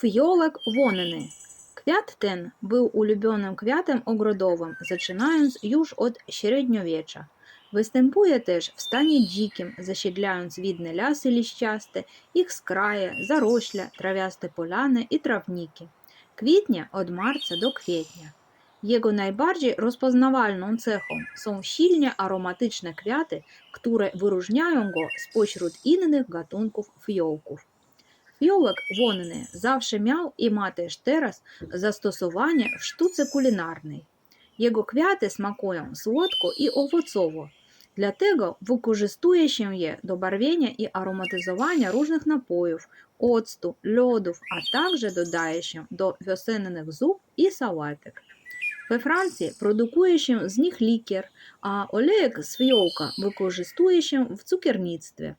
Фьолок Вонини. Квят ten był ulubionym kwiatem ogrodowym, zaczynając już od średniowiecza. Вистемпує теж в стані діким, защідляючи звідне ляси ліщасте, їх скрає, заросля, трав'ясте поляни і травніки. Квітня – від марця до квітня. Його найбарdziej розпознавальним цехом są silnie aromatyczne kwiaty, które wyróżniają go spośród innych gatunków fiołków. Йолок вонене zawsze miał і мати тераз застосування в штуці кулінарній. Його квяти смакують солодко і овоцово. Dlatego wykorzystuje się je do barwienia i aromatyzowania różnych napojów, octu, lodów, a także dodaje się do wiosennych zup i sałatek. We Francji produkuje się z nich likier, a olejek z fiołka wykorzystuje się w cukiernictwie.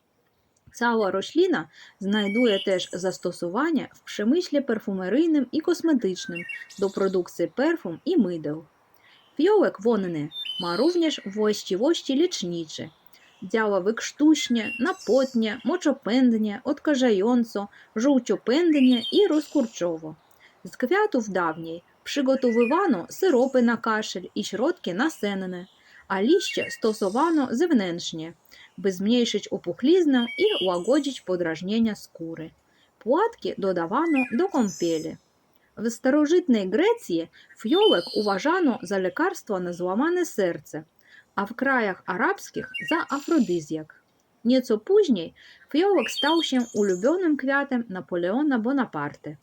Сава рошліна знайдує теж застосування в пшемислі парфумерийним і косметичним до продукції перфум і мидел. Фьовек вонене ма również вощі-вощі лічніче. Дяла викштушнє, напотнє, мочопендення, откажайонцо, жовчопендення і розкурчово. З квяту в давній приготовивано сиропи на кашель і шротки на сенене, а ліще стосовано зевненшнє by zmniejszyć opuchlizna i łagodzić podrażnienia skóry. Płatki dodawano do kąpieli. W starożytnej Grecji fiołek uważano za lekarstwo na złamane serce, a w krajach arabskich za afrodyzjak. Nieco później fiołek stał się ulubionym kwiatem Napoleona Bonaparte.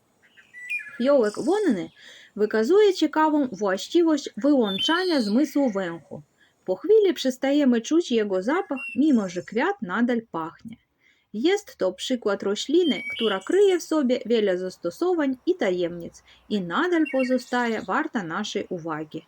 Fiołek wonny wykazuje ciekawą właściwość wyłączania zmysłu węchu. Po chwili przestajemy czuć jego zapach, mimo że kwiat nadal pachnie. Jest to przykład rośliny, która kryje w sobie wiele zastosowań i tajemnic i nadal pozostaje warta naszej uwagi.